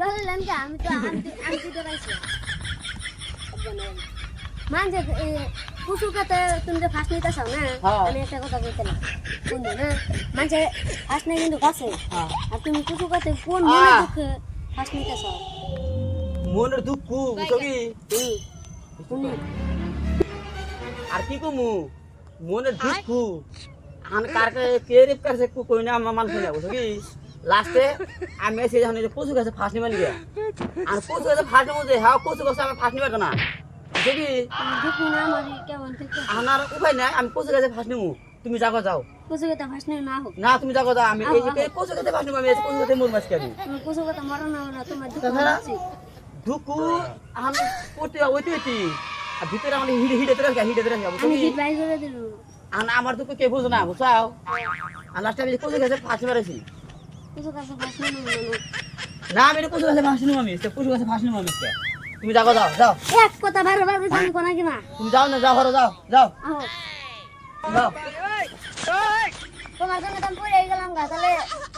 চলে লেন কে আমি তো আমি তো রাইছি মাঝে কুচু খেতে তুমি যে ফার্স্ট নিতেছ না হ্যাঁ। আমি একটা কথা বলছিলাম শুনবে না? মাঝে ফার্স্ট নেই কিন্তু কাছে আর তুমি কুচু খেতে কোন মনে। দুঃখে ফার্স্ট নিতেছ মনের দুঃখ শুনি। আর কি কমু? মনের দুঃখ। আন কারকে কে রেপ করছে কু কই না আমার মানুষ না বুঝবি লাস্টে আমি এসে যখন এই যে কচু গাছে ফাঁস নিবার গিয়া। আর কচু গাছে ফাঁস নেব যে হ্যাঁ কচু গাছে আমার ফাঁস নিবার না। ঠিক আমার উপায় নাই আমি কচু গাছে ফাঁস নেব। তুমি যাগো যাও। কুচু না হোক। না তুমি যাগো যাও। আমি এই যে কচু গাছে ফাঁস নেব আমি কচু গাছে মর মাছ খাবি কুচু খেতে মরো না না তোমার দুঃখ দুকু আমি ওইতে ওইতে আর ভিতরে আমার হিড়ে হিড়ে রাখা হিড়ে রাখা আমি হিট বাই করে দিল আর আমার দুকু কে বুঝো না বুঝাও আর লাস্টে আমি কচু গাছে ফাঁসি মারেছি না না আমি কচু গাছে ফাঁসি নেব আমি কচু গাছে ফাঁসি নেব আমি তুমি যাগো যাও যাও। এক কথা বারো বার আমি কোনা কিনা তুমি যাও না যাও ঘরে যাও যাও। যাও। তোমার জন্য আমি পড়ে গেলাম গা তাহলে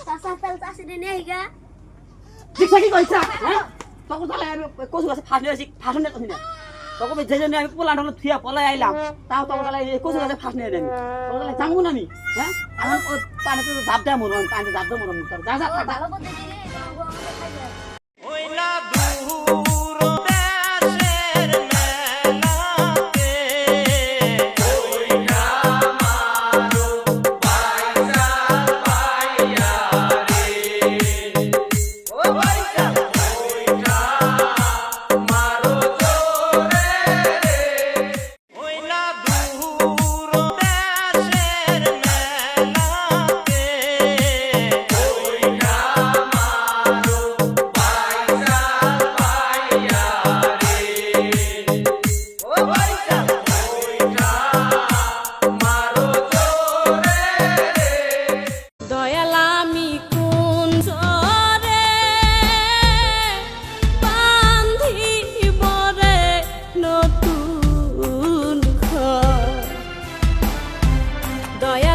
চাষা তেল চাষি দিয়ে নিয়ে গা। ঠিকঠাক কি কইছা? হ্যাঁ? তখন তাহলে আমি কচু গাছে ফাঁসি নিয়েছি ফাঁসি নিয়ে কথা না। তখন যে জন্য আমি পোলা ঢালো থিয়া পলাই আইলাম। তাও তখন তাহলে এই গাছে ফাঁসি নিয়ে দেন তখন তাহলে যাব না আমি হ্যাঁ? পানিতে ঝাপ দেয় মরুন পানিতে ঝাপ দেয় মরুন যা যা দয়া